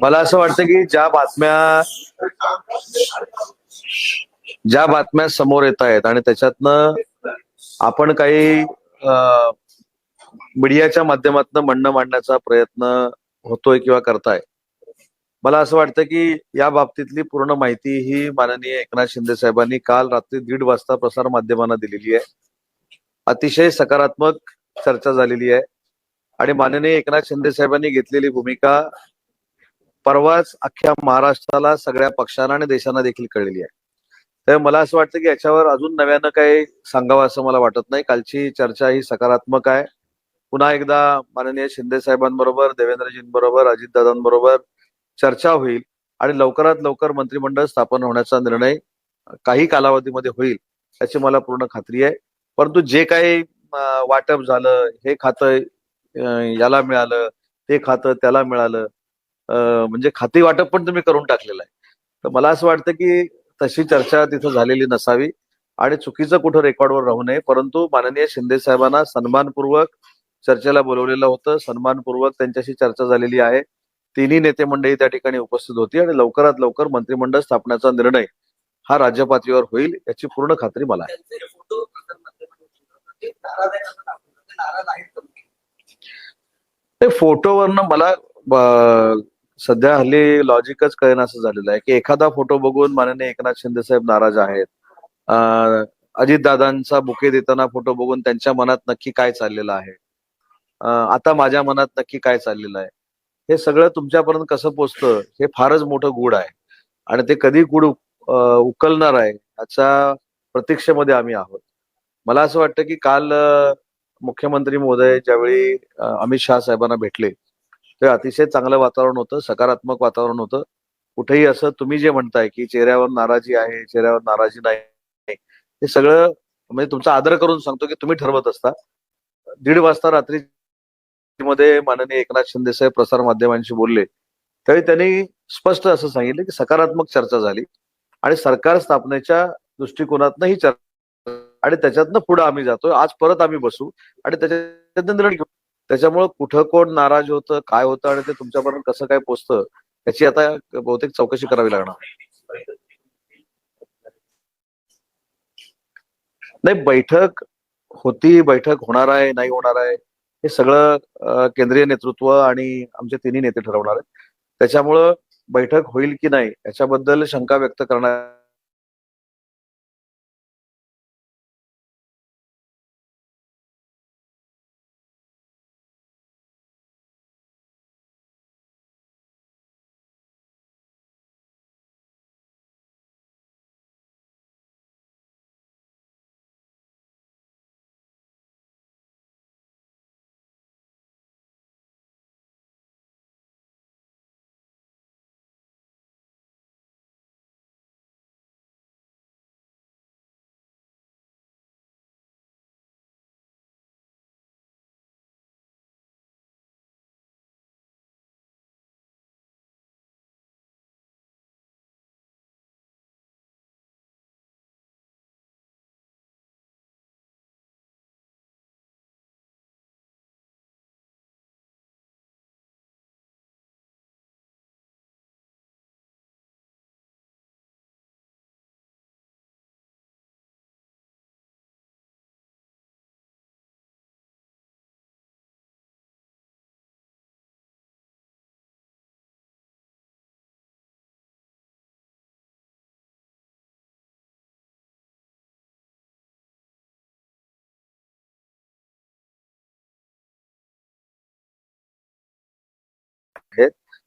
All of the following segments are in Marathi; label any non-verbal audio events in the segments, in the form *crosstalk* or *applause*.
मला असं वाटतं की ज्या बातम्या ज्या बातम्या समोर येत आहेत आणि त्याच्यातनं आपण काही मीडियाच्या माध्यमातून म्हणणं मांडण्याचा प्रयत्न होतोय किंवा करताय. मला असं वाटतं की या बाबतीतली पूर्ण माहिती ही माननीय एकनाथ शिंदे साहेबांनी काल रात्री दीड वाजता प्रसार माध्यमांना दिलेली आहे. अतिशय सकारात्मक चर्चा झालेली आहे. आणि माननीय एकनाथ शिंदे साहेबांनी घेतलेली भूमिका परवाच अख्ख्या महाराष्ट्राला सगळ्या पक्षांना आणि देशांना देखील कळलेली आहे. तर मला असं वाटतं की याच्यावर अजून नव्यानं काही सांगावं असं मला वाटत नाही. कालची चर्चा ही सकारात्मक आहे. पुन्हा एकदा माननीय शिंदे साहेबांबरोबर देवेंद्रजींबरोबर अजितदादांबरोबर चर्चा होईल आणि लवकरात लवकर मंत्रिमंडळ स्थापन होण्याचा निर्णय काही कालावधीमध्ये होईल याची मला पूर्ण खात्री आहे. परंतु जे काही वाटप झालं हे खातं याला मिळालं ते खातं त्याला मिळालं. म्हणजे खाती वाटप पण तुम्ही करून टाकलेलं आहे. तर मला असं वाटतं की तशी चर्चा तिथं झालेली नसावी आणि चुकीचं कुठं रेकॉर्डवर राहू नये. परंतु माननीय शिंदे साहेबांना सन्मानपूर्वक चर्चेला बोलवलेलं होतं. सन्मानपूर्वक त्यांच्याशी चर्चा झालेली आहे. तिन्ही नेते मंडळी त्या ठिकाणी उपस्थित होती आणि लवकरात लवकर मंत्रिमंडळ स्थापण्याचा निर्णय हा राज्य पातळीवर होईल याची पूर्ण खात्री मला आहे त्यांचे फोटो प्रसारमाध्यमांमध्ये नाराज आहे असं दाखवलं. ते नाराज आहेत का? ते फोटोवरनं मला सध्या हल्ली लॉजिकच कळेन असं झालेलं आहे की एखादा फोटो बघून माननीय एकनाथ शिंदे साहेब नाराज आहेत. अजितदादांचा बुके देताना फोटो बघून त्यांच्या मनात नक्की काय चाललेलं आहे? आता माझ्या मनात नक्की काय चाललेलं आहे? हे सगळं तुमच्यापर्यंत कसं पोचतं? हे फारच मोठं गुढ आहे. आणि ते कधी गुढ उकलणार आहे याच्या प्रतीक्षेमध्ये आम्ही आहोत. मला असं वाटतं की काल मुख्यमंत्री महोदय ज्यावेळी अमित शहा साहेबांना भेटले ते अतिशय चांगलं वातावरण होतं सकारात्मक वातावरण होतं. कुठेही असं तुम्ही जे म्हणताय की चेहऱ्यावर नाराजी आहे चेहऱ्यावर नाराजी नाही हे सगळं म्हणजे तुमचा आदर करून सांगतो की तुम्ही ठरवत असता. दीड वाजता रात्री मध्ये माननीय एकनाथ शिंदे साहेब प्रसार माध्यमांशी बोलले. त्यावेळी त्यांनी स्पष्ट असं सांगितलं की सकारात्मक चर्चा झाली आणि सरकार स्थापनेच्या दृष्टिकोनातनं ही चर्चा आणि त्याच्यातनं पुढे आम्ही जातोय. आज परत आम्ही बसू. आणि त्याच्यात निर्णय घेऊ. त्याच्यामुळं कुठं कोण नाराज होतं काय होतं आणि ते तुमच्यापर्यंत कसं काय पोचतं याची आता बहुतेक चौकशी करावी लागणार. नाही बैठक होती बैठक होणार आहे नाही होणार आहे हे सगळं केंद्रीय नेतृत्व आणि आमचे तिन्ही नेते ठरवणार आहेत. त्याच्यामुळं बैठक होईल की नाही याच्याबद्दल शंका व्यक्त करणार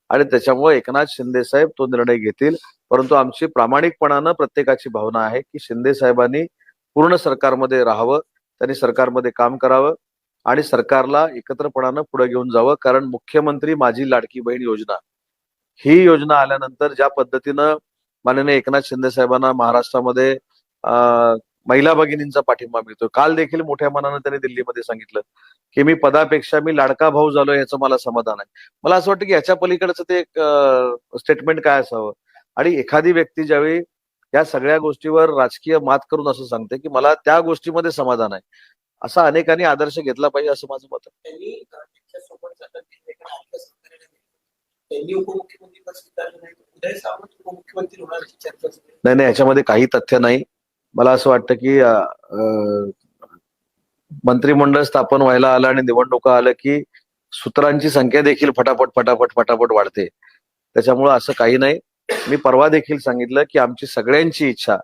आणि त्याच्यामुळे एकनाथ शिंदे साहेब तो निर्णय घेतील. परंतु आमची प्रामाणिकपणानं प्रत्येकाची भावना आहे की शिंदे साहेबांनी पूर्ण सरकारमध्ये राहावं त्यांनी सरकारमध्ये काम करावं आणि सरकारला एकत्रपणानं पुढे घेऊन जावं. कारण मुख्यमंत्री माझी लाडकी बहीण योजना ही योजना आल्यानंतर ज्या पद्धतीनं माननीय एकनाथ शिंदे साहेबांना महाराष्ट्रामध्ये महिला भगिनींचा पाठिंबा मिळतो काल देखील मोठ्या मनानं त्यांनी दिल्लीमध्ये सांगितलं की मी पदापेक्षा मी लाडका भाऊ झालो याचं मला समाधान आहे. मला असं वाटतं की याच्या पलीकडचं ते स्टेटमेंट काय असावं? आणि एखादी व्यक्ती ज्यावेळी या सगळ्या गोष्टीवर राजकीय मात करून असं सांगते की मला त्या गोष्टीमध्ये समाधान आहे. असा अनेकांनी आदर्श घेतला पाहिजे असं माझं मत एका आहे. नाही नाही याच्यामध्ये काही तथ्य नाही. मला असं वाटतं की अ, मंत्रिमंडळ स्थापन व्हायला आलं आणि निवडणुका आलं की सूत्रांची संख्या देखील फटाफट फटाफट फटाफट वाढते. त्याच्यामुळं असं काही नाही. मी परवा देखील सांगितलं की आमची सगळ्यांची इच्छा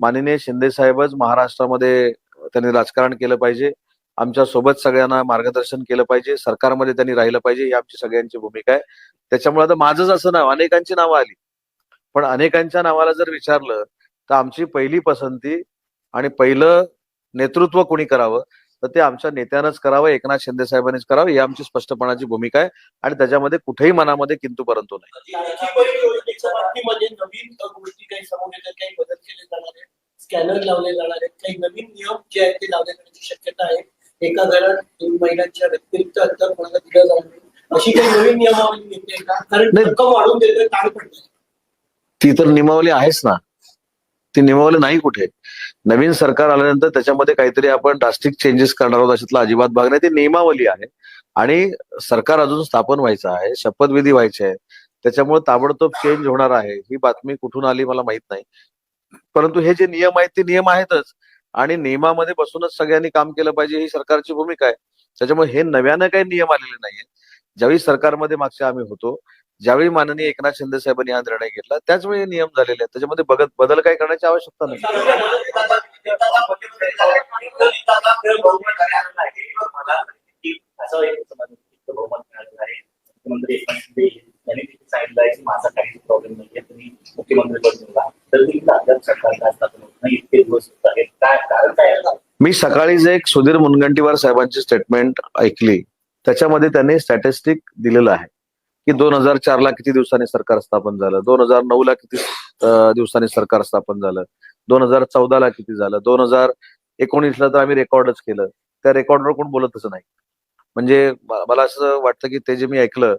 माननीय शिंदे साहेबच महाराष्ट्रामध्ये त्यांनी राजकारण केलं पाहिजे. आमच्यासोबत सगळ्यांना मार्गदर्शन केलं पाहिजे. सरकारमध्ये त्यांनी राहिलं पाहिजे. ही आमची सगळ्यांची भूमिका आहे. त्याच्यामुळे आता माझंच असं नाव अनेकांची नावं आली. पण अनेकांच्या नावाला जर विचारलं तर आमची पहिली पसंती आणि पहिलं नेतृत्व कोणी करावं तर ते आमच्या नेत्यानंच करावं एकनाथ शिंदे साहेबांनीच करावं ही आमची स्पष्टपणाची भूमिका आहे आणि त्याच्यामध्ये कुठेही मनामध्ये किंतु परंतु नाही. लाडकी बहीण योजनेच्या बाबतीमध्ये नवीन अ, गोष्टी काही समोर येतात काही बदल केले जाणार आहेत स्कॅनर लावले जाणार आहेत काही नवीन नियम जे आहेत ते लावले जाण्याची शक्यता आहे. एका घरात दोन महिलांच्या व्यतिरिक्त अंतर कोणाला दिलं जाणार नाही. अशी काही नवीन नियमावली येते का? कारण नाही. रक्कम वाढून देतोय ताण पडतोय. ती तर नियमावली आहेच ना. ती नियमावली नाही कुठे. नवीन सरकार आल्यानंतर त्याच्यामध्ये काहीतरी आपण ड्रास्टिक चेंजेस करणार आहोत अशातला अजिबात भाग नाही. ती नियमावली आहे. आणि सरकार अजून स्थापन व्हायचं आहे शपथविधी व्हायची आहे. त्याच्यामुळे ताबडतोब चेंज होणार आहे. ही बातमी कुठून आली मला माहीत नाही. परंतु हे जे नियम आहेत ते नियम आहेतच. आणि नियमामध्ये बसूनच सगळ्यांनी काम केलं पाहिजे ही सरकारची भूमिका आहे. त्याच्यामुळे हे नव्यानं काही नियम आलेले नाहीये ज्यावेळी सरकारमध्ये मागच्या आम्ही होतो ज्यावेळी माननीय एकनाथ शिंदे साहेबांनी हा निर्णय घेतला त्याच वेळी हे नियम झालेले आहेत. त्याच्यामध्ये बघत बदल काय करण्याची आवश्यकता नाही. मी सकाळी जे माझा काही प्रॉब्लेम नाहीये तुम्ही मुख्यमंत्री मी सकाळीच एक सुधीर मुनगंटीवार साहेबांची स्टेटमेंट ऐकली त्याच्यामध्ये त्यांनी स्टॅटिस्टिक दिलेलं आहे. की दोन हजार चार ला किती दिवसांनी सरकार स्थापन झालं? दोन हजार नऊ ला किती दिवसांनी सरकार स्थापन झालं? दोन हजार चौदा ला किती झालं? दोन हजार एकोणीसला तर आम्ही रेकॉर्डच केलं. त्या रेकॉर्डवर कोण बोलतच नाही. म्हणजे मला असं वाटतं की ते जे मी ऐकलं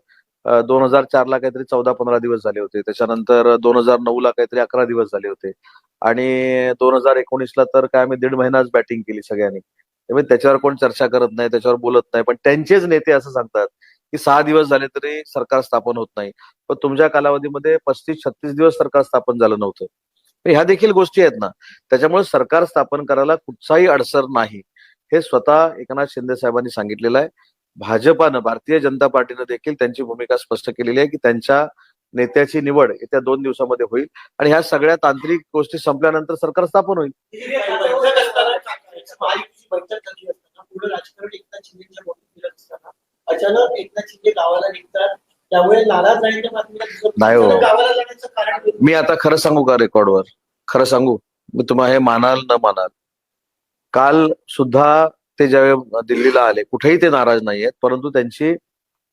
दोन हजार चार ला काहीतरी चौदा पंधरा दिवस झाले होते. त्याच्यानंतर दोन हजार नऊ ला काहीतरी अकरा दिवस झाले होते. आणि दोन हजार एकोणीसला तर काय आम्ही दीड महिनाच बॅटिंग केली सगळ्यांनी. म्हणजे त्याच्यावर कोण चर्चा करत नाही त्याच्यावर बोलत नाही. पण त्यांचेच नेते असं सांगतात की सहा दिवस झाले तरी सरकार स्थापन होत नाही. पण तुमच्या कालावधीमध्ये पस्तीस छत्तीस दिवस सरकार स्थापन झालं नव्हतं. ह्या देखील गोष्टी आहेत ना. त्याच्यामुळे सरकार स्थापन करायला कुठचाही अडसर नाही. हे स्वतः एकनाथ शिंदे साहेबांनी सांगितलेलं आहे. भाजपानं भारतीय जनता पार्टीनं देखील त्यांची भूमिका स्पष्ट केलेली आहे की त्यांच्या नेत्याची निवड येत्या दोन दिवसामध्ये होईल आणि ह्या सगळ्या तांत्रिक गोष्टी संपल्यानंतर सरकार स्थापन होईल. बैठक अचानक एकनाथ शिंदे गावाला निघतात. त्यामुळे नाराज बातमीला हो. गावाला जाण्याचं कारण मी आता खरं सांगू का रेकॉर्डवर? खरं सांगू? मी तुम्हाला हे मानाल न मानाल. काल सुद्धा ते ज्यावेळी दिल्लीला आले कुठेही ते नाराज नाही आहेत परंतु त्यांची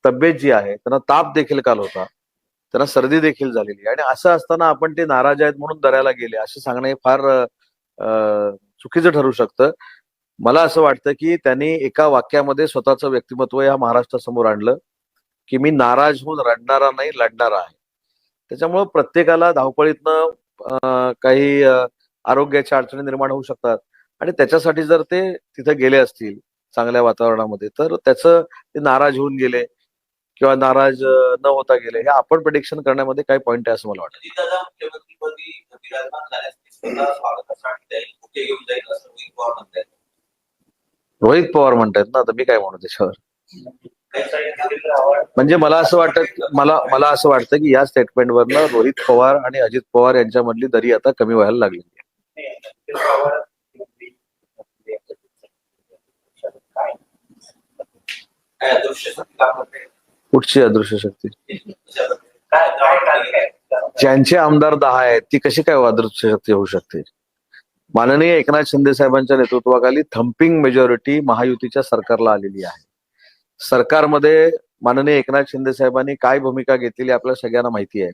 तब्येत जी आहे त्यांना ताप देखील काल होता. त्यांना सर्दी देखील झालेली आणि असं असताना आपण ते नाराज आहेत म्हणून दऱ्याला गेले. असे सांगणे फार चुकीचं ठरू शकतं. मला असं वाटतं की त्यांनी एका वाक्यामध्ये स्वतःचं व्यक्तिमत्व या महाराष्ट्रासमोर आणलं की मी नाराज होऊन रडणारा नाही लढणारा आहे. त्याच्यामुळं प्रत्येकाला धावपळीतनं काही आरोग्याच्या अडचणी निर्माण होऊ शकतात. आणि त्याच्यासाठी जर ते तिथे गेले असतील चांगल्या वातावरणामध्ये तर त्याचं ते नाराज होऊन गेले किंवा नाराज न होता गेले हे आपण प्रिडिक्शन करण्यामध्ये काही पॉईंट आहे असं मला वाटतं. रोहित पवार म्हणतात ना आता मी काय म्हणू त्याच्यावर? म्हणजे मला असं वाटतं मला मला असं वाटतं की या स्टेटमेंटवरनं रोहित पवार आणि अजित पवार यांच्यामधली दरी आता कमी व्हायला लागली. काय अदृश्य शक्ती कुठची अदृश्य शक्ती? ज्यांचे आमदार दहा आहेत ती कशी काय अदृश्य शक्ती होऊ शकते? माननीय एकनाथ शिंदे साहेबांच्या नेतृत्वाखाली थम्पिंग मेजॉरिटी महायुतीच्या सरकारला आलेली आहे. सरकारमध्ये माननीय एकनाथ शिंदे साहेबांनी काय भूमिका घेतलेली आपल्याला सगळ्यांना माहिती आहे.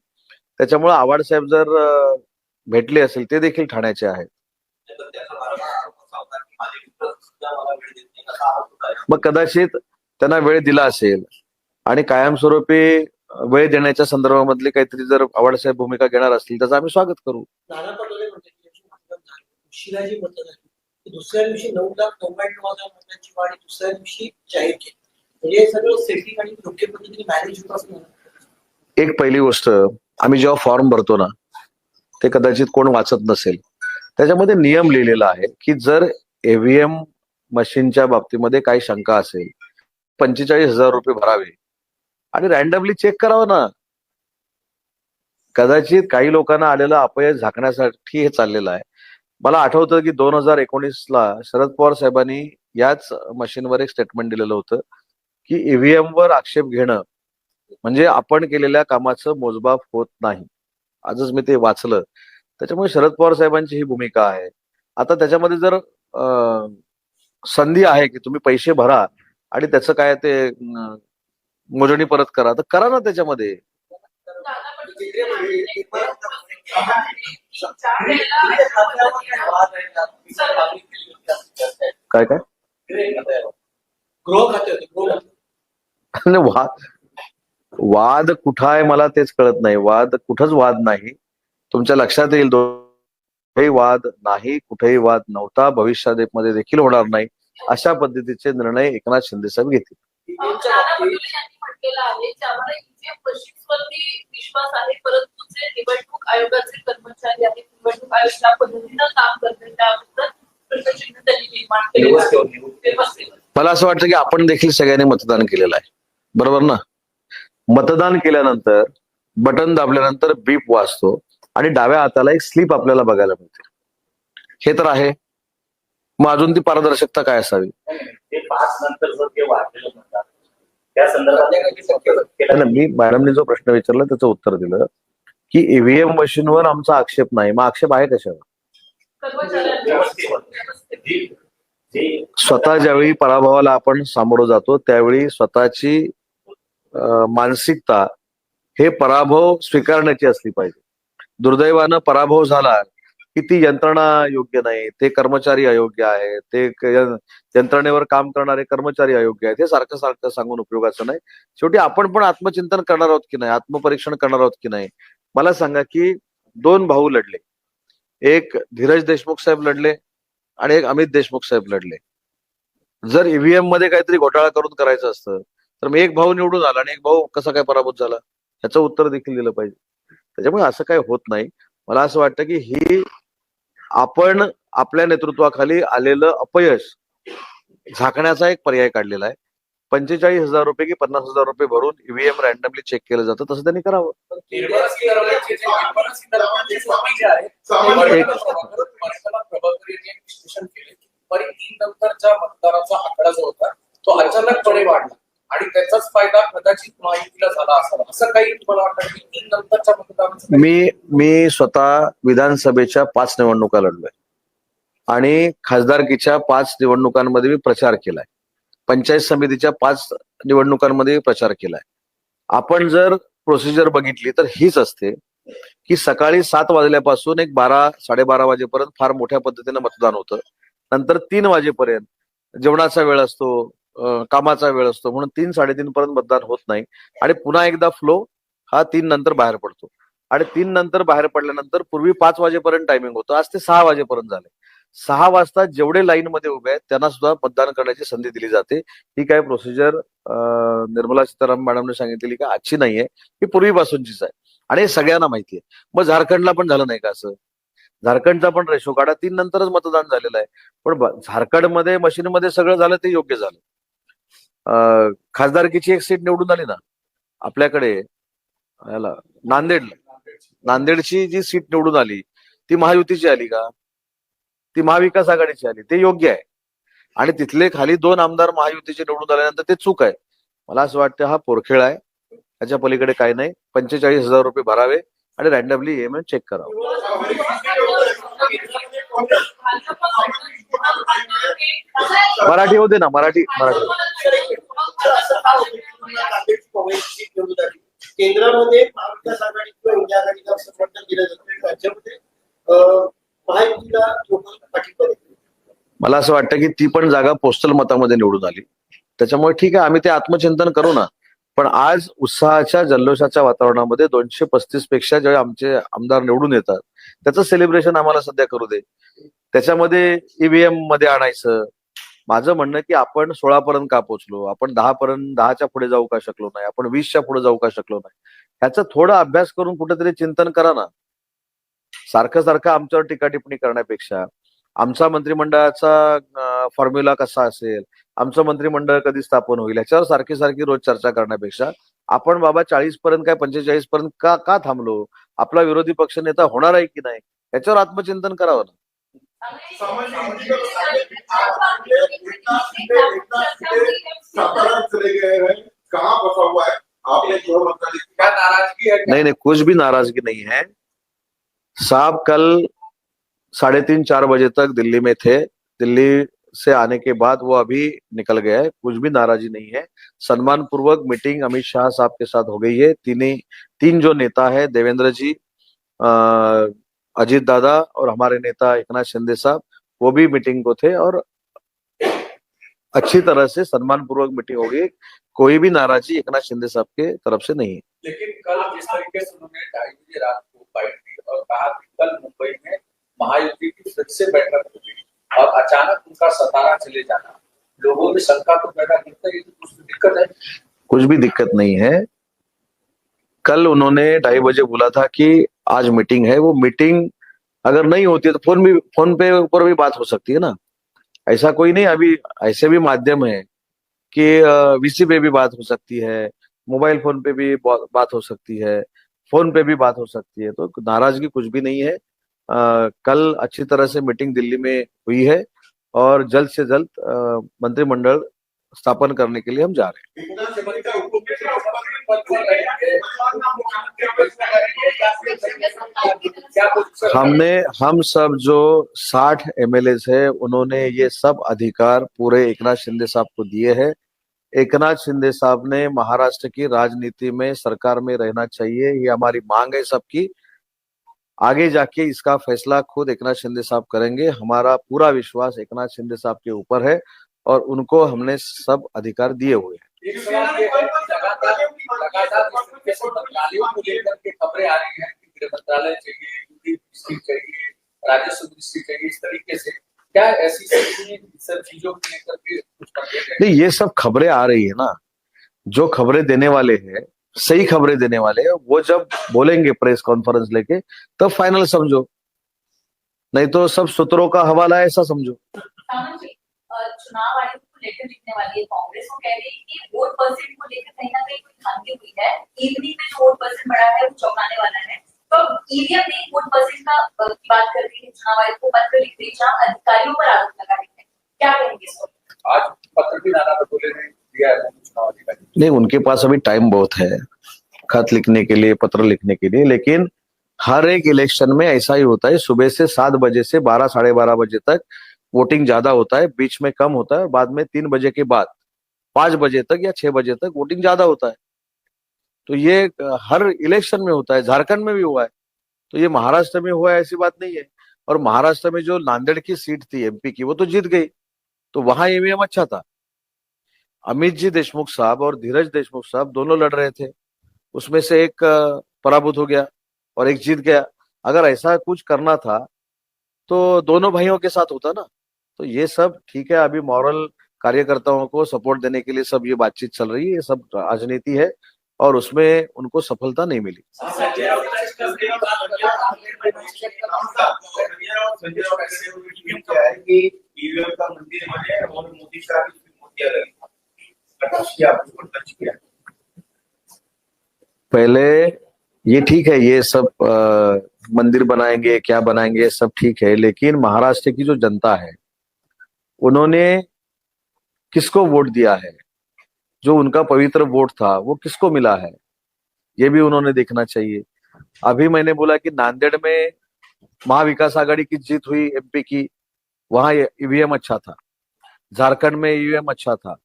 त्याच्यामुळे आव्हाड साहेब जर भेटले असेल ते देखील ठाण्याचे आहेत. मग कदाचित त्यांना वेळ दिला असेल आणि कायमस्वरूपी वेळ देण्याच्या संदर्भामधली काहीतरी जर आव्हाडसाहेब भूमिका घेणार असतील त्याचं आम्ही स्वागत करू नाना पटोले म्हणतात की याची मतदान शिलाजी उशिरा दुसऱ्या दिवशी नऊ लाख नव्याण्णव हजार मतांची वाढ दुसऱ्या दिवशी जाहीर केली. म्हणजे सगळं सेटिंग आणि योग्य पद्धतीने मॅनेज होत असणार एक पहिली गोष्ट आम्ही जेव्हा फॉर्म भरतो ना ते कदाचित कोण वाचत नसेल. त्याच्यामध्ये नियम लिहिलेला आहे की जर एव्हीएम मशीनच्या बाबतीमध्ये काही शंका असेल पंचेचाळीस हजार रुपये भरावे आणि रॅन्डमली चेक करावं ना. कदाचित काही लोकांना आलेलं अपयश झाकण्यासाठी हे चाललेलं आहे. मला आठवतं की दोन हजार एकोणीसला शरद पवार साहेबांनी याच मशीनवर एक स्टेटमेंट दिलेलं होतं की ईव्हीएम वर आक्षेप घेणं म्हणजे आपण केलेल्या कामाचं मोजमाप होत नाही. आजच मी ते वाचलं. त्याच्यामुळे शरद पवार साहेबांची ही भूमिका आहे. आता त्याच्यामध्ये जर संधी आहे की तुम्ही पैसे भरा आणि त्याचं काय ते मोजणी परत करा तर करा ना त्याच्यामध्ये. काय काय? गृह खाते होते वाद. वाद कुठं आहे मला तेच कळत नाही. वाद कुठंच वाद नाही. तुमच्या लक्षात येईल कुठेही वाद नाही कुठेही वाद नव्हता. भविष्यामध्ये देखील होणार नाही. अशा पद्धतीचे निर्णय एकनाथ शिंदे साहेब घेतील. ईव्हीएमच्या नाना बाबतीत. पटोले यांनी म्हटलेलं आहे की आम्हाला ईव्हीएम मशीन्सवरती विश्वास आहे. परंतु जे निवडणूक आयोगाचे कर्मचारी आहेत निवडणूक आयोग ज्या पद्धतीनं काम करते त्याबद्दल प्रश्नचिन्ह त्यांनी निर्माण केलेलं आहे. व्यवस्थेवर निवडून व्यवस्थेवर मला असं वाटतं की आपण देखील सगळ्यांनी मतदान केलेलं आहे. बरोबर ना? मतदान केल्यानंतर बटन दाबल्यानंतर बीप वाजतो आणि डाव्या हाताला एक स्लिप आपल्याला बघायला मिळते. हे तर आहे. मग अजून ती पारदर्शकता काय असावी? ते पाच नंतर जर ते वाढलेलं म्हणतात त्या संदर्भात मी मॅडमने जो प्रश्न विचारला त्याचं उत्तर दिलं की ईव्हीएम मशीनवर आमचा आक्षेप नाही. मग आक्षेप आहे कशावर? स्वतः ज्यावेळी पराभवाला आपण सामोरं जातो त्यावेळी स्वतःची मानसिकता हे पराभव स्वीकारण्याची असली पाहिजे. दुर्दैवानं पराभव झाला की ती यंत्रणा योग्य नाही ते कर्मचारी अयोग्य आहे ते यंत्रणेवर काम करणारे कर्मचारी अयोग्य आहेत हे सारखं सारखं सांगून उपयोगाचं नाही. शेवटी आपण पण आत्मचिंतन करणार आहोत की नाही आत्मपरीक्षण करणार आहोत की नाही? मला सांगा की दोन भाऊ लढले. एक धीरज देशमुख साहेब लढले आणि एक अमित देशमुख साहेब लढले. जर ईव्हीएममध्ये काहीतरी घोटाळा करून करायचं असतं तर मग एक भाऊ निवडून आला आणि एक भाऊ कसा काय पराभूत झाला? ह्याचं उत्तर देखील दिलं पाहिजे. त्याच्यामुळे असं काही होत नाही. मला असं वाटतं की ही आपण आपल्या नेतृत्वाखाली आलेलं अपयश झाकण्याचा एक पर्याय काढलेला आहे. पंचेचाळीस हजार रुपये की पन्नास हजार रुपये भरून ईव्हीएम रॅन्डमली चेक केलं जातं तसं त्यांनी करावं. मतदाराचा आकडा जो होता तो अचानकपणे वाढला. आणि त्याचाच फायदा कदाचित महायुतीला झाला असावा. असं काही तुम्हाला वाटतं तीन नंतरच्या मतदान मी मी स्वतः विधानसभेच्या पाच निवडणुका लढलोय. आणि खासदारकीच्या पाच निवडणुकांमध्ये मी प्रचार केलाय. पंचायत समितीच्या पाच निवडणुकांमध्ये प्रचार केलाय. आपण जर प्रोसिजर बघितली तर हीच असते की सकाळी सात वाजल्यापासून एक बारा साडेबारा वाजेपर्यंत फार मोठ्या पद्धतीनं मतदान होतं. नंतर तीन वाजेपर्यंत जेवणाचा वेळ असतो कामाचा वेळ असतो. म्हणून तीन साडेतीन पर्यंत मतदान होत नाही. आणि पुन्हा एकदा फ्लो हा तीन नंतर बाहेर पडतो. आणि तीन नंतर बाहेर पडल्यानंतर पूर्वी पाच वाजेपर्यंत टायमिंग होतं. आज ते सहा वाजेपर्यंत झाले सहा वाजता जेवढे लाईन मध्ये उभे आहेत त्यांना सुद्धा मतदान करण्याची संधी दिली जाते. ही काय प्रोसिजर निर्मला सीतारामन मॅडमने सांगितलेली का? आजची नाहीये. ही पूर्वीपासूनचीच आहे. आणि हे सगळ्यांना माहिती आहे. मग झारखंडला पण झालं नाही का असं? झारखंडचा पण रेशो काढा. तीन नंतरच मतदान झालेलं आहे. पण झारखंडमध्ये मशीनमध्ये सगळं झालं ते योग्य झालं. खासदारकीची एक सीट निवडून आली ना आपल्याकडे याला नांदेडला नांदेडची जी सीट निवडून आली ती महायुतीची आली का? ती महाविकास आघाडीची आली ते योग्य आहे. आणि तिथले खाली दोन आमदार महायुतीचे निवडून आल्यानंतर ते चूक आहे. मला असं वाटतं हा पोरखेळ आहे. त्याच्या पलीकडे काही नाही. पंचेचाळीस हजार रुपये भरावे आणि रॅन्डमली एम चेक करावं. मराठी होते ना मराठी मराठी. केंद्रामध्ये महाविकास आघाडी किंवा इंडिया आघाडीला समर्थन दिलं जातं. राज्यामध्ये अं, महायुतीला लोक पाठिंबा देतात. मला असं वाटतं की ती पण जागा पोस्टल मतामध्ये निवडून आली. त्याच्यामुळे ठीक आहे आम्ही ते आत्मचिंतन करू ना. पण आज उत्साहाच्या जल्लोषाच्या वातावरणामध्ये दोनशे पस्तीसपेक्षा जे आमचे आमदार निवडून येतात त्याचं सेलिब्रेशन आम्हाला सध्या करू दे. त्याच्यामध्ये ईव्हीएममध्ये आणायचं. माझं म्हणणं की आपण सोळा पर्यंत का पोहोचलो? आपण दहा पर्यंत दहाच्या पुढे जाऊ का शकलो नाही? आपण वीसच्या पुढे जाऊ का शकलो नाही? ह्याचा थोडा अभ्यास करून कुठेतरी चिंतन करा ना. सारखं सारखं आमच्यावर टीका टिप्पणी करण्यापेक्षा. आमचा मंत्रिमंडळाचा फॉर्म्युला कसा असेल? आमचं मंत्रिमंडळ कधी स्थापन होईल? याच्यावर सारखी सारखी रोज चर्चा करण्यापेक्षा आपण बाबा चाळीस पर्यंत काय पंचेचाळीस पर्यंत का का थांबलो? आपला विरोधी पक्ष नेता होणार आहे की नाही? याच्यावर आत्मचिंतन करावं ना. नाही नहीं नहीं कुछ भी नाराजगी नहीं है साहब कल साढ़े तीन चार बजे तक दिल्ली में थे. दिल्ली से आने के बाद वो अभी निकल गया है। कुछ भी नाराजी नहीं है। सम्मान पूर्वक मीटिंग अमित शाह साहब के साथ हो गई है। तीन तीन जो नेता है, देवेंद्र जी अजीत दादा और हमारे नेता एकनाथ शिंदे साहब, वो भी मीटिंग को थे और अच्छी तरह से सम्मान पूर्वक मीटिंग हो गई कोई भी नाराजी एकनाथ शिंदे साहब के तरफ़ से नहीं है। लेकिन कल जिस तरीके से उन्होंने ढाई बजे रात को बाइट और कहा कि कल मुंबई में महायुति की फिर से बैठक होगी। और अचानक उनका सतारा चले जाना। लोगों में शंका तो पैदा करता है तो कुछ दिक्कत है। कुछ भी दिक्कत नहीं है। कल उन्होंने ढाई बजे बोला था कि आज मीटिंग है, वो मीटिंग अगर नहीं होती है तो फ़ोन भी फ़ोन पे ऊपर भी बात हो सकती है ना। ऐसा कोई नहीं, अभी ऐसे भी माध्यम है कि वीसी पे भी बात हो सकती है, मोबाइल फ़ोन पे भी बात हो सकती है, फ़ोन पे भी बात हो सकती है। तो नाराज़गी कुछ भी नहीं है। कल अच्छी तरह से मीटिंग दिल्ली में हुई है और जल्द से जल्द मंत्रिमंडल स्थापन करने के लिए हम जा रहे हैं। हमने, हम सब जो साठ एमएलए है, उन्होंने ये सब अधिकार पूरे एकनाथ शिंदे साहब को दिए हैं। एकनाथ शिंदे साहब ने महाराष्ट्र की राजनीति में सरकार में रहना चाहिए, ये हमारी मांग है सबकी। आगे जाके इसका फैसला खुद एकनाथ शिंदे साहब करेंगे। हमारा पूरा विश्वास एकनाथ शिंदे साहब के ऊपर है और उनको हमने सब अधिकार दिए हुए हैं। एक सवाल ये है कि लगातार लगातार इस तरीके से मंत्रालयों को लेकर के खबरें आ रही हैं कि गृह मंत्रालय चाहिए यूपी दृष्टि चाहिए राजस्व दृष्टि चाहिए इस तरीके से क्या ऐसी स्थिति में इन सब चीजों को लेकर के कुछ अपडेट है? नहीं ये सब खबरें आ रही है ना। जो खबरें देने वाले हैं सही खबरें देने वाले हैं। वो जब बोलेंगे प्रेस कॉन्फ्रेंस लेके तब फाइनल समझो। नहीं तो सब सूत्रों का हवाला है ऐसा समझो। चुनाव आयोग को लेकर लिखने वाली है कांग्रेस। वो कह रही है कि वोट परसेंट को लेकर कहीं ना कहीं कोई खामी हुई है। इवनिंग में जो वोट परसेंट बढ़ा है वो चौंकाने वाला है। तो ईवीएम ने वोट परसेंट का की बात कर रही है। चुनाव आयोग को पत्र लिख रही है जहाँ अधिकारियों पर आरोप लगा रही है। क्या कहेंगे आज पत्र भी नाना पटोले ने दिया है। नहीं, उनके पास अभी टाइम बहुत है। खत लिखने के लिए, पत्र लिखने के लिए, लेकिन हर एक इलेक्शन में ऐसा ही होता है, सुबह से सात बजे से बारह, साढ़े बारह बजे तक वोटिंग ज़्यादा होता है, बीच में कम होता है, बाद में तीन बजे के बाद, पाँच बजे तक या छह बजे तक वोटिंग ज़्यादा होता है। तो ये, हर इलेक्शन में होता है, झारखंड में भी हुआ है। तो ये महाराष्ट्र में हुआ है, ऐसी बात नहीं है। और महाराष्ट्र में जो नांदेड़ की सीट थी एमपी की, वो तो जीत गई। तो वहाँ ईवीएम अच्छा था। अमित जी देशमुख साहब और धीरज देशमुख साहब दोनों लड़ रहे थे उसमें से एक पराभूत हो गया और एक जीत गया अगर ऐसा कुछ करना था तो दोनों भाइयों के साथ होता ना तो ये सब ठीक है अभी मॉरल कार्यकर्ताओं को सपोर्ट देने के लिए सब ये बातचीत चल रही है ये सब राजनीति है और उसमें उनको सफलता नहीं मिली पहले ये ठीक है ये सब अ, मंदिर बनाएँगे क्या बनाएँगे सब ठीक है लेकिन महाराष्ट्र की जो जनता है उन्होंने किसको वोट दिया है? जो उनका पवित्र वोट था वो किसको मिला है? ये भी उन्होंने देखना चाहिए। अभी मैंने बोला कि नांदेड़ में महाविकास आघाड़ी की जीत हुई एमपी की वहाँ ईवीएम अच्छा था। झारखंड में ईवीएम अच्छा था।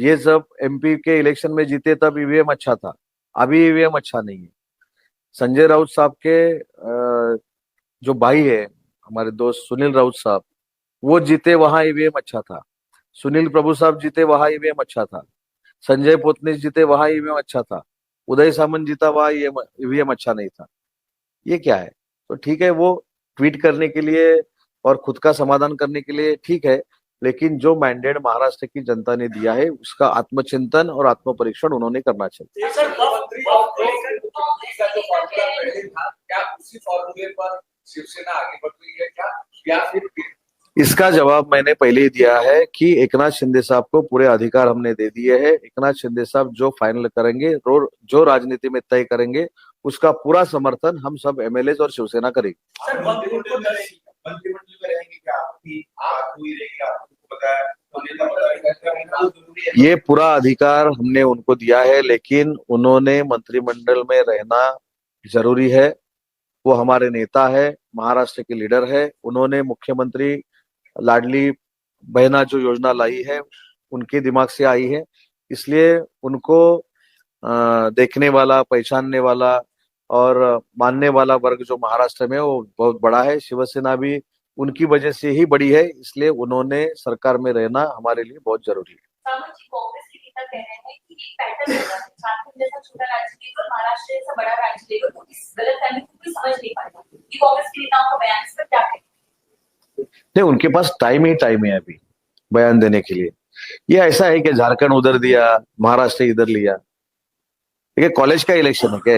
ये जब एमपी के इलेक्शन में जीते तब ईवीएम अच्छा था। अभी ईवीएम अच्छा नहीं है। संजय राउत साहब के जो भाई है, हमारे दोस्त सुनील राउत साहब, वो जीते वहाँ ईवीएम अच्छा था। सुनील प्रभु साहब जीते वहाँ ईवीएम अच्छा था। संजय पोतनीस जीते वहाँ ईवीएम अच्छा था। उदय सामंत जीता वहाँ ईवीएम अच्छा नहीं था। ये क्या है? तो ठीक है, वो ट्वीट करने के लिए और खुद का समाधान करने के लिए ठीक है। लेकिन जो मैंडेट महाराष्ट्र की जनता ने दिया है उसका आत्मचिंतन और आत्म परीक्षण उन्होंने करना चाहिए। इसका जवाब मैंने पहले ही दिया है कि एकनाथ शिंदे साहब को पूरे अधिकार हमने दे दिए हैं। एकनाथ शिंदे साहब जो फाइनल करेंगे जो राजनीति में तय करेंगे उसका पूरा समर्थन हम सब एमएलए और शिवसेना करेगी सर मंत्रिमंडल में रहेंगे मंत्रिमंडल में रहेंगे क्या आपकी आप हुई रहेगी आपको बताया तो नेता पता रहना ज़रूरी है ये पूरा अधिकार हमने उनको दिया है, लेकिन उन्होंने मंत्रिमंडल में रहना ज़रूरी है। वो हमारे नेता है, महाराष्ट्र के लीडर है। उन्होंने मुख्यमंत्री लाडली बहना जो योजना लाई है, उनके दिमाग से आई है। इसलिए उनको देखने वाला, पहचानने वाला और मानने वाला वर्ग जो महाराष्ट्र में वो बहुत बड़ा है। शिवसेना भी उनकी वजह से ही बड़ी है, इसलिए उन्होंने सरकार में रहना हमारे लिए बहुत ज़रूरी है। हैं है। लेकर तो नहीं नहीं, उनके पास टाइम ही टाइम है अभी, बयान देने के लिए। ये ऐसा है कि झारखंड उधर दिया, महाराष्ट्र इधर लिया। ये कॉलेज का इलेक्शन है क्या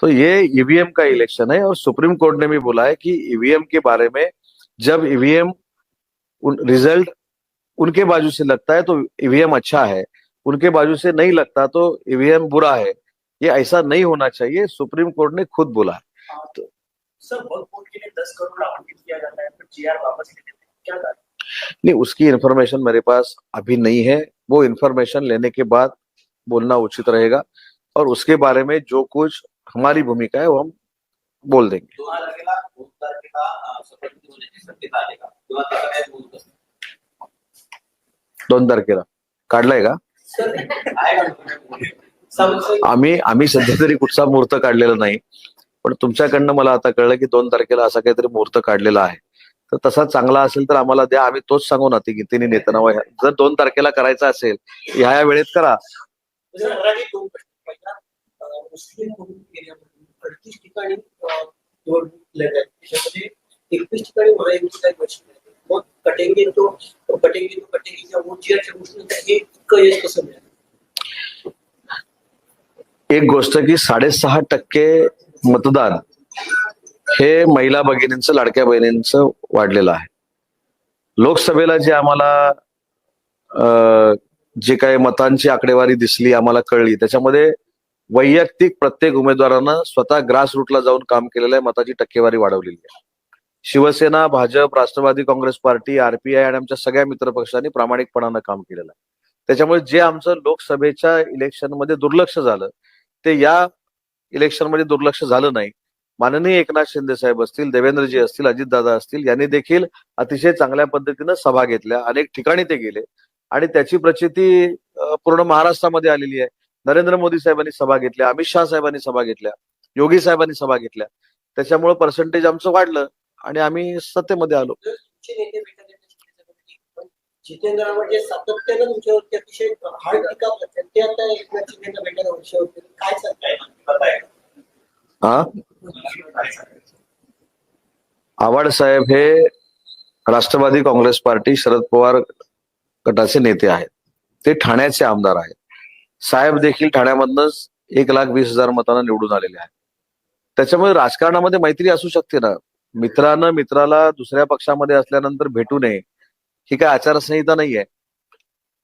तो ये ईवीएम का इलेक्शन है और सुप्रीम कोर्ट ने भी बोला है कि ईवीएम के बारे में जब ईवीएम रिज़ल्ट उनके बाजू से लगता है तो ईवीएम अच्छा है उनके बाजू से नहीं लगता तो ईवीएम बुरा है। ये ऐसा नहीं होना चाहिए सुप्रीम कोर्ट ने खुद बोला है। सर के लिए दस करोड़ आवंटित किया जाता है फिर वापस ले लेते हैं क्या कारण नहीं उसकी इंफॉर्मेशन मेरे पास अभी नहीं है। वो इंफॉर्मेशन लेने के बाद बोलना उचित रहेगा। और उसके बारे में जो कुछ हमारी भूमिका है वो हम बोल देंगे। दोन तारखेला. काढलाय का? आम्ही आम्ही सध्या तरी कुठचा मुहूर्त काढलेला नाही. पण तुमच्याकडनं मला आता कळलं की दोन तारखेला असा काहीतरी मुहूर्त काढलेला आहे. तर तसा चांगला असेल तर आम्हाला द्या. आम्ही तोच सांगू ना ती तिन्ही नेताना. व- जर दोन तारखेला करायचा असेल ह्या या वेळेत करा. ठिकाणी एकवीस ठिकाणी वो एक कटेंगे तो तो कटेंगे तो कटेंगे वोट जी आरच्या गोष्टी हे इतकं यश कसं मिळालं एक गोष्ट की साडेसहा टक्के मतदान हे महिला भगिनींचं लाडक्या बहिणींचं वाढलेलं आहे. लोकसभेला जे आम्हाला अं, जे काही मतांची आकडेवारी दिसली आम्हाला कळली त्याच्यामध्ये वैयक्तिक प्रत्येक उमेदवारानं स्वतः ग्रास रूटला जाऊन काम केलेलं आहे मताची टक्केवारी वाढवलेली आहे. Shiv Sena Bhajap Rashtravadi Congress party RPI आणि आमच्या सगळ्या मित्रपक्षांनी प्रामाणिकपणानं काम केलेलं आहे. त्याच्यामुळे जे आमचं लोकसभेच्या इलेक्शनमध्ये दुर्लक्ष झालं ते या इलेक्शनमध्ये दुर्लक्ष झालं नाही. माननीय एकनाथ शिंदे साहेब असतील देवेंद्रजी असतील अजितदादा असतील यांनी देखील अतिशय चांगल्या पद्धतीनं सभा घेतल्या. अनेक ठिकाणी ते गेले. आणि त्याची प्रचिती पूर्ण महाराष्ट्रामध्ये आलेली आहे. नरेंद्र मोदी साहेबांनी सभा घेतल्या अमित शहा साहेबांनी सभा घेतल्या योगी साहेबांनी सभा घेतल्या. त्याच्यामुळे पर्सेंटेज आमचं वाढलं. आणि आम्ही सत्तेमध्ये आलो. हा? आव्हाड साहेब हे राष्ट्रवादी काँग्रेस पार्टी शरद पवार गटाचे नेते आहेत. ते ठाण्याचे आमदार आहेत. साहेब देखील ठाण्यामधनच एक लाख वीस हजार मतांना निवडून आलेले आहेत. त्याच्यामुळे राजकारणामध्ये मैत्री असू शकते ना. मित्रानं मित्राला दुसऱ्या पक्षामध्ये असल्यानंतर भेटू नये ही काय आचारसंहिता नाहीये.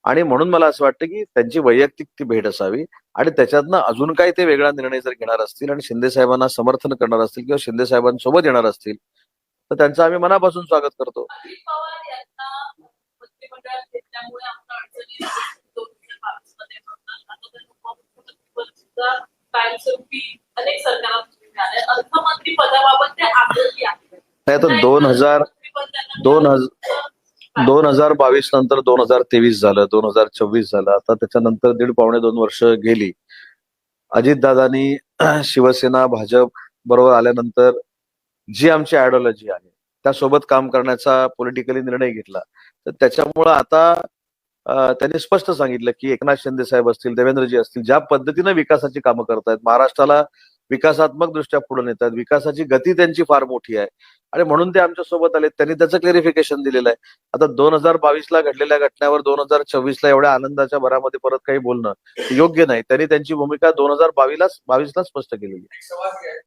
आणि म्हणून मला असं वाटतं की त्यांची वैयक्तिक ती भेट असावी आणि त्याच्यातनं अजून काही ते वेगळा निर्णय जर घेणार असतील आणि शिंदे साहेबांना समर्थन करणार असतील किंवा शिंदे साहेबांसोबत येणार असतील तर त्यांचं आम्ही मनापासून स्वागत करतो. अनेक अर्थमंत्री पदाबाबत ते आग्रही आहेत. नाही तर दोन हजार दोन हजार दोन हजार बावीस नंतर दोन हजार तेवीस झालं दोन हजार चोवीस झालं. आता त्याच्यानंतर दीड पावणे दोन वर्ष गेली. अजितदादांनी *clears throat* शिवसेना भाजप बरोबर आल्यानंतर जी आमची आयडिओलॉजी आहे त्यासोबत काम करण्याचा पॉलिटिकली निर्णय घेतला. तर त्याच्यामुळं आता त्यांनी स्पष्ट सांगितलं की एकनाथ शिंदे साहेब असतील देवेंद्रजी असतील ज्या पद्धतीनं विकासाची कामं करतायत महाराष्ट्राला विकासात्मक दृष्ट्या पुढे नेतात. विकासाची गती त्यांची फार मोठी आहे. आणि म्हणून ते आमच्यासोबत आले त्यांनी त्याचं क्लेरिफिकेशन दिलेलं आहे. आता दोन हजार बावीस ला घडलेल्या घटनेवर दोन हजार चोवीस ला एवढ्या आनंदाच्या भरामध्ये परत काही बोलणं योग्य नाही. त्यांनी त्यांची भूमिका दोन हजार बावीस बावीसला स्पष्ट केलेली आहे.